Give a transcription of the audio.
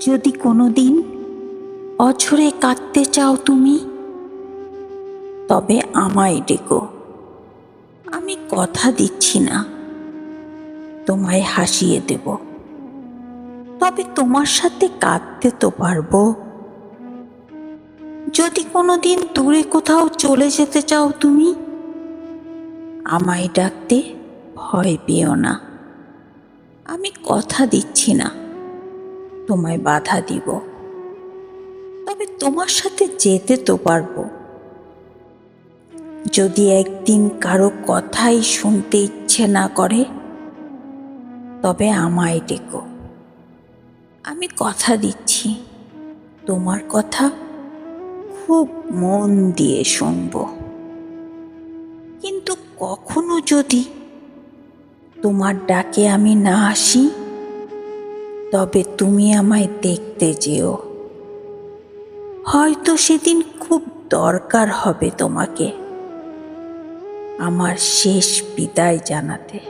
যদি কোনোদিন অঝরে কাঁদতে চাও তুমি, তবে আমায় ডেকো। আমি কথা দিচ্ছি না, তোমায় হাসিয়ে দেব। তবে তোমার সাথে কাঁদতে তো পারব। যদি কোনোদিন দূরে কোথাও চলে যেতে চাও তুমি, আমায় ডাকতে ভয় পেও না। আমি কথা দিচ্ছি না। তোমায় বাধা দিব। তবে তোমার সাথে যেতে তো পারব। যদি একদিন কারও কথাই শুনতে ইচ্ছে না করে, তবে আমায় ডেকো। আমি কথা দিচ্ছি। তোমার কথা খুব মন দিয়ে শুনব। কিন্তু কখনো যদি তোমার ডাকে আমি না আসি, তবে তুমি আমায় দেখতে যেও। হয়তো সেদিন খুব দরকার হবে তোমাকে। আমার শেষ বিদায় জানাতে।